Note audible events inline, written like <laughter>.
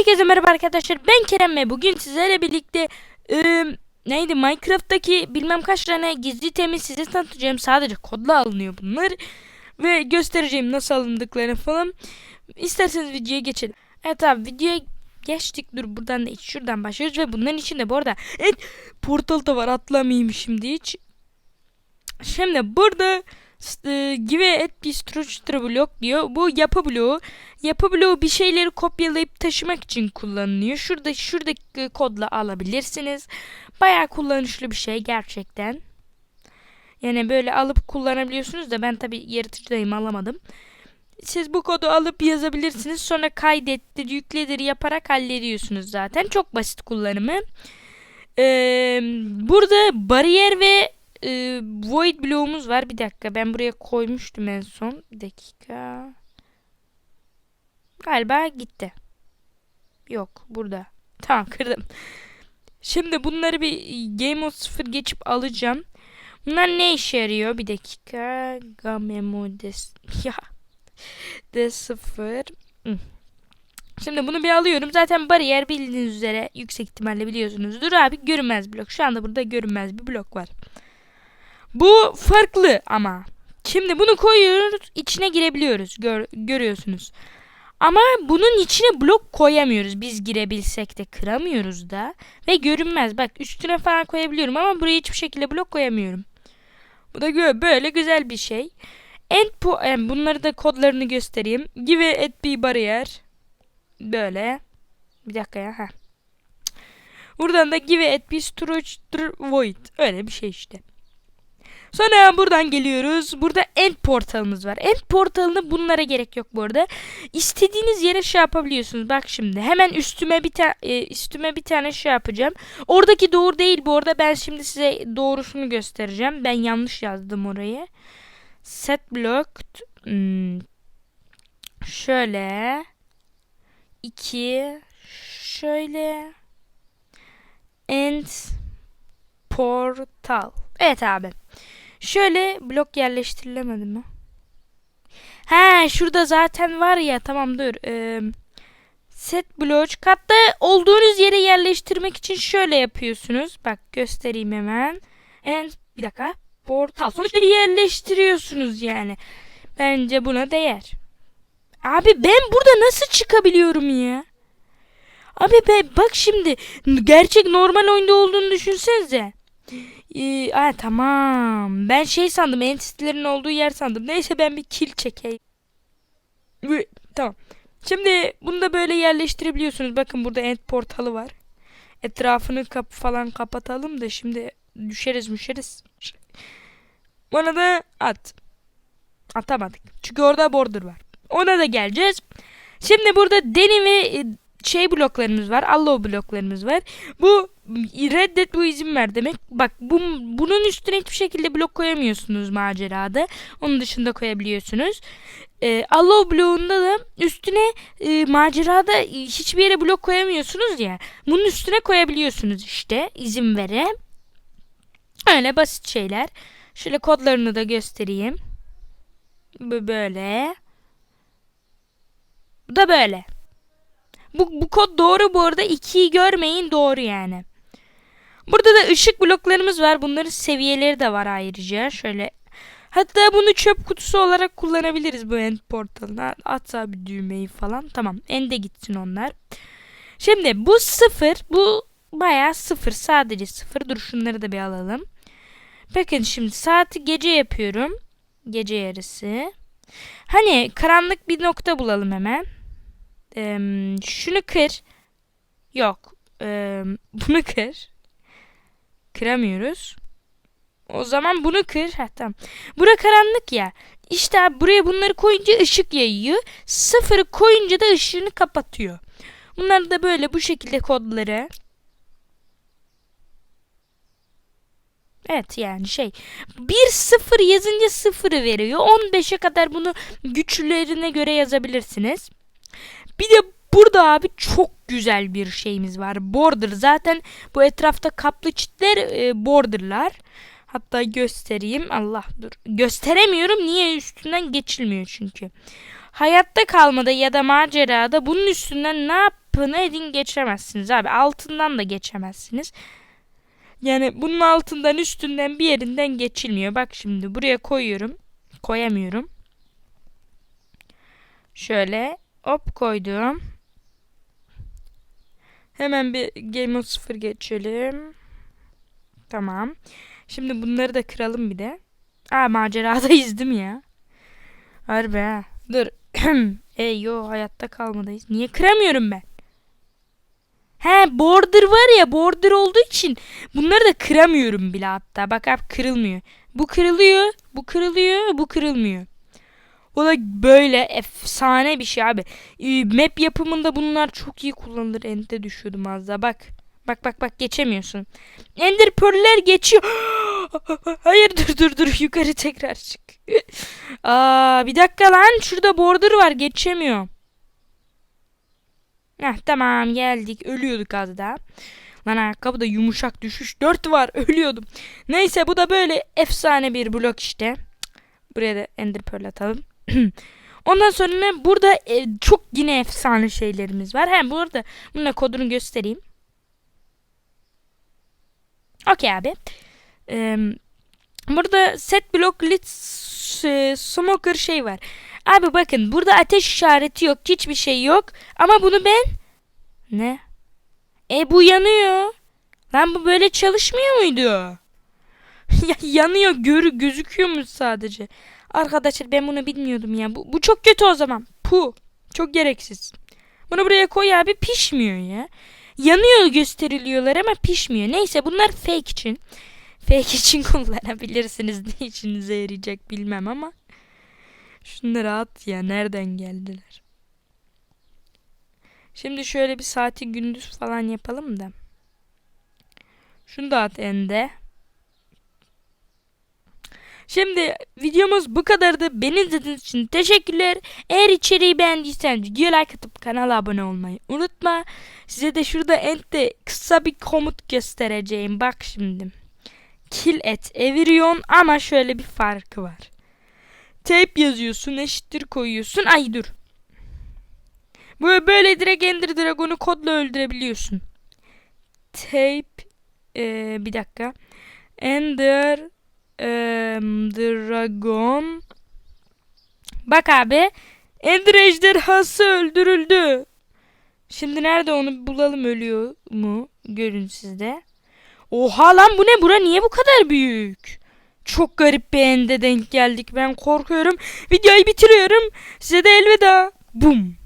Herkese merhaba arkadaşlar. Ben Kerem ve bugün sizlerle birlikte e, neydi Minecraft'taki bilmem kaç tane gizli temi size tanıtacağım. Sadece kodla alınıyor bunlar ve göstereceğim nasıl alındıklarını falan. İsterseniz videoya geçelim. Evet abi videoya geçtik. Dur buradan da şuradan başlıyoruz ve bunların içinde bu arada evet, portal da var atlamayayım şimdi hiç. Şimdi burada e, give at bir structure block diyor. Bu yapı bloğu. Yapı bloğu bir şeyleri kopyalayıp taşımak için kullanılıyor. Şurada şuradaki kodla alabilirsiniz. Bayağı kullanışlı bir şey gerçekten. Yani böyle alıp kullanabiliyorsunuz da ben tabi yaratıcıdayım alamadım. Siz bu kodu alıp yazabilirsiniz. Sonra kaydettir, yükledir yaparak hallediyorsunuz zaten. Çok basit kullanımı. Ee, burada bariyer ve e, void bloğumuz var. Bir dakika ben buraya koymuştum en son. Bir dakika. Galiba gitti. Yok burada. Tamam <laughs> kırdım. Şimdi bunları bir Game Mode 0 geçip alacağım. Bunlar ne işe yarıyor? Bir dakika. Game Mode <laughs> ya. De 0. Şimdi bunu bir alıyorum. Zaten bariyer bildiğiniz üzere yüksek ihtimalle biliyorsunuzdur abi. Görünmez blok. Şu anda burada görünmez bir blok var. Bu farklı ama. Şimdi bunu koyuyoruz. içine girebiliyoruz. Gör, görüyorsunuz. Ama bunun içine blok koyamıyoruz. Biz girebilsek de kıramıyoruz da. Ve görünmez. Bak üstüne falan koyabiliyorum ama buraya hiçbir şekilde blok koyamıyorum. Bu da böyle güzel bir şey. End yani bunları da kodlarını göstereyim. Give at bir bariyer. Böyle. Bir dakika ya. Heh. Buradan da give at bir structure void. Öyle bir şey işte. Sonra buradan geliyoruz. Burada end portalımız var. End portalını bunlara gerek yok bu arada. İstediğiniz yere şey yapabiliyorsunuz. Bak şimdi hemen üstüme bir tane üstüme bir tane şey yapacağım. Oradaki doğru değil bu arada. Ben şimdi size doğrusunu göstereceğim. Ben yanlış yazdım orayı. Set blocked hmm. şöyle 2 şöyle end portal. Evet abi. Şöyle blok yerleştirilemedi mi? He şurada zaten var ya tamam dur. Ee, set blok hatta olduğunuz yere yerleştirmek için şöyle yapıyorsunuz. Bak göstereyim hemen. En bir dakika. Portal sonuçta yerleştiriyorsunuz yani. Bence buna değer. Abi ben burada nasıl çıkabiliyorum ya? Abi be bak şimdi gerçek normal oyunda olduğunu düşünsenize. Ee, tamam. Ben şey sandım. Entitlerin olduğu yer sandım. Neyse ben bir kill çekeyim. Tamam. Şimdi bunu da böyle yerleştirebiliyorsunuz. Bakın burada end portalı var. Etrafını kap falan kapatalım da şimdi düşeriz müşeriz. Bana da at. Atamadık. Çünkü orada border var. Ona da geleceğiz. Şimdi burada deni ve şey bloklarımız var. Allow bloklarımız var. Bu reddet bu izin ver demek. Bak bu, bunun üstüne hiçbir şekilde blok koyamıyorsunuz macerada. Onun dışında koyabiliyorsunuz. E, allow bloğunda da üstüne e, macerada hiçbir yere blok koyamıyorsunuz ya. Bunun üstüne koyabiliyorsunuz işte izin vere. Öyle basit şeyler. Şöyle kodlarını da göstereyim. Böyle. Bu da böyle. Bu, bu kod doğru bu arada. 2'yi görmeyin doğru yani. Burada da ışık bloklarımız var. Bunların seviyeleri de var ayrıca. Şöyle Hatta bunu çöp kutusu olarak kullanabiliriz bu end portalına. Atsa bir düğmeyi falan. Tamam. End'e gitsin onlar. Şimdi bu sıfır. Bu bayağı sıfır. Sadece sıfır. Dur şunları da bir alalım. Bakın şimdi saati gece yapıyorum. Gece yarısı. Hani karanlık bir nokta bulalım hemen. Ee, şunu kır. Yok. Ee, <laughs> bunu kır. Kıramıyoruz. O zaman bunu kır. Ha, tamam. Bura karanlık ya. İşte buraya bunları koyunca ışık yayıyor. Sıfırı koyunca da ışığını kapatıyor. Bunlar da böyle bu şekilde kodları. Evet yani şey. Bir sıfır yazınca sıfırı veriyor. 15'e kadar bunu güçlerine göre yazabilirsiniz. Bir de burada abi çok güzel bir şeyimiz var. Border. Zaten bu etrafta kaplı çitler e, borderlar. Hatta göstereyim. Allah dur. Gösteremiyorum. Niye üstünden geçilmiyor çünkü. Hayatta kalmada ya da macerada bunun üstünden ne yap yapın edin geçemezsiniz abi. Altından da geçemezsiniz. Yani bunun altından üstünden bir yerinden geçilmiyor. Bak şimdi buraya koyuyorum. Koyamıyorum. Şöyle hop koydum. Hemen bir Game Mode 0 geçelim. Tamam. Şimdi bunları da kıralım bir de. Aa maceradayız değil mi ya? Harbi ha. Dur. <clears throat> Ey yo hayatta kalmadayız. Niye kıramıyorum ben? He border var ya border olduğu için bunları da kıramıyorum bile hatta. Bak abi kırılmıyor. Bu kırılıyor, bu kırılıyor, bu kırılmıyor. O da böyle efsane bir şey abi. Ee, Map yapımında bunlar çok iyi kullanılır. Ente düşüyordum az daha bak. Bak bak bak geçemiyorsun. Ender Pearl'ler geçiyor. <gasps> Hayır dur dur dur <laughs> yukarı tekrar çık. <laughs> Aa bir dakika lan şurada border var geçemiyorum. Heh, tamam geldik ölüyorduk az daha. Lan ayakkabı yumuşak düşüş 4 var <laughs> ölüyordum. Neyse bu da böyle efsane bir blok işte. Buraya da ender pearl atalım. <clears throat> Ondan sonra ne? burada e, çok yine efsane şeylerimiz var. Hem burada bunun kodunu göstereyim. Okey abi. Ee, burada set block lit s- smoker şey var. Abi bakın burada ateş işareti yok. Hiçbir şey yok. Ama bunu ben... Ne? E bu yanıyor. Lan bu böyle çalışmıyor muydu? <laughs> ya yanıyor görü gözüküyormuş sadece. Arkadaşlar ben bunu bilmiyordum ya. Bu, bu çok kötü o zaman. Pu. Çok gereksiz. Bunu buraya koy abi pişmiyor ya. Yanıyor gösteriliyorlar ama pişmiyor. Neyse bunlar fake için. Fake <laughs> için kullanabilirsiniz. Ne işinize yarayacak bilmem ama. Şunları at ya. Nereden geldiler? Şimdi şöyle bir saati gündüz falan yapalım da. Şunu da at ende. Şimdi videomuz bu kadardı. Beni izlediğiniz için teşekkürler. Eğer içeriği beğendiysen video like atıp kanala abone olmayı unutma. Size de şurada endde kısa bir komut göstereceğim. Bak şimdi. Kill et Evirion ama şöyle bir farkı var. Tape yazıyorsun eşittir koyuyorsun. Ay dur. Böyle, böyle direkt Ender Dragon'u kodla öldürebiliyorsun. Tape ee, bir dakika. Ender em, Dragon Bak abi Ender ejderhası öldürüldü. Şimdi nerede onu bulalım ölüyor mu? Görün sizde. Oha lan bu ne? Bura niye bu kadar büyük? Çok garip bir ende denk geldik. Ben korkuyorum. Videoyu bitiriyorum. Size de elveda. Bum.